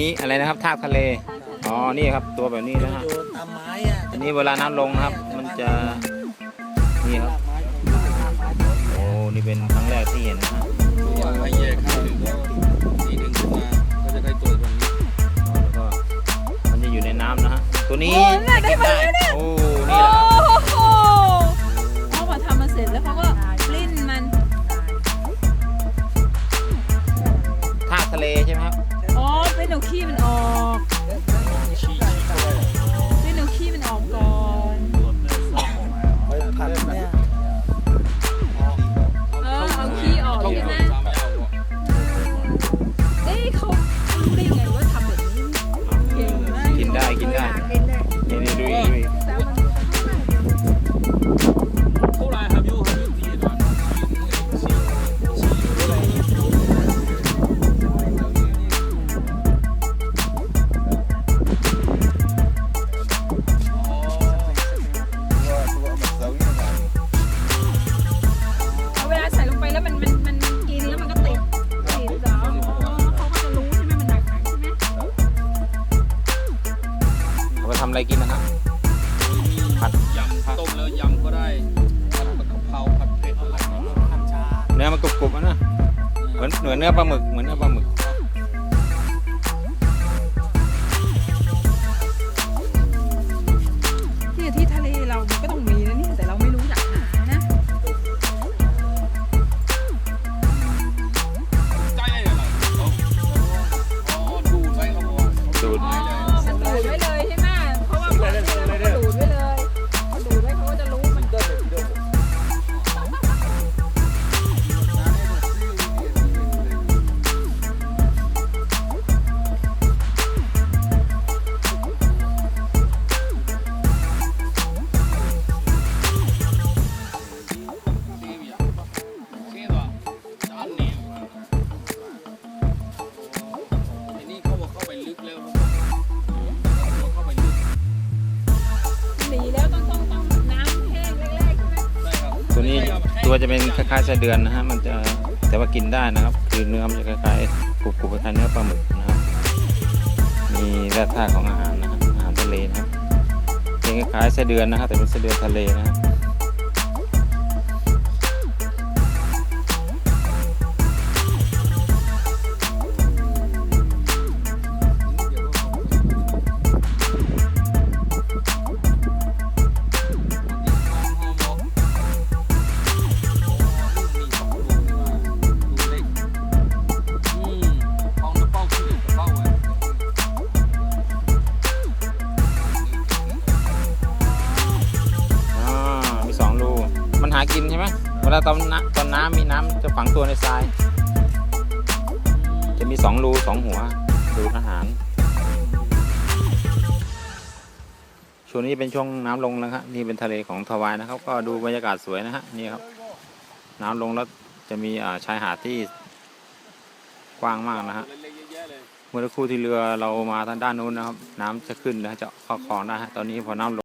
นี้อะไรนะครับทากทะเล อ๋อ นี่ครับตัวแบบนี้นะฮะอยู่ตามไม้อะอันนี้เวลาน้ำลงนะครับ มันจะ นี่ครับ โอ้ นี่เป็นครั้งแรกที่เห็นนะฮะให้แยกข้าวหนึ่งทีหนึ่งขึ้นมาก็จะได้ตัวแบบนี้แล้วก็มันจะอยู่ในน้ำนะฮะ ตัวนี้ โอ้น่าได้มาแล้วเนี่ยโอ้โอ้นี่แหละครับโหเขามาทำมาเสร็จแล้วเขาก็ำอะไรกินนะครับผัดยำต้มแล้วยำก็ได้ผัดกะเพราผัดเผ็ดอะไรก็ได้ทำช้าเนื้อมันกรุบๆอะนะเหมือนเหมือนเนื้อปลาหมึกเหมือนเนื้อปลาหมึก ตัวนี้ตัวจะเป็นคล้ายๆไส้เดือนนะฮะมันจะแต่ว่ากินได้นะครับ คือเนื้อมันจะคล้ายๆกรุบๆคล้ายเนื้อปลาหมึกนะครับมีแร่ธาตุของอาหารนะครับอาหารทะเลนะครับเป็นคล้ายๆไส้เดือนนะครับแต่เป็นไส้เดือนทะเลนะครับ มันหากินใช่ไหมเวลาตอนน้ำตอนน้ำมีน้ำจะฝังตัวในทราย จะมีสองรูสองหัวดูอาหาร ช่วงนี้เป็นช่วงน้ำลงนะครับนี่เป็นทะเลของทวายนะครับ ก็ดูบรรยากาศสวยนะฮะนี่ครับ น้ำลงแล้วจะมีชายหาดที่กว้างมากนะฮะเมื่อครู่ที่เรือเรามาทางด้านนู้นนะครับ น้ำจะขึ้นนะจะเข้าคลองได้ฮะตอนนี้พอน้ำลง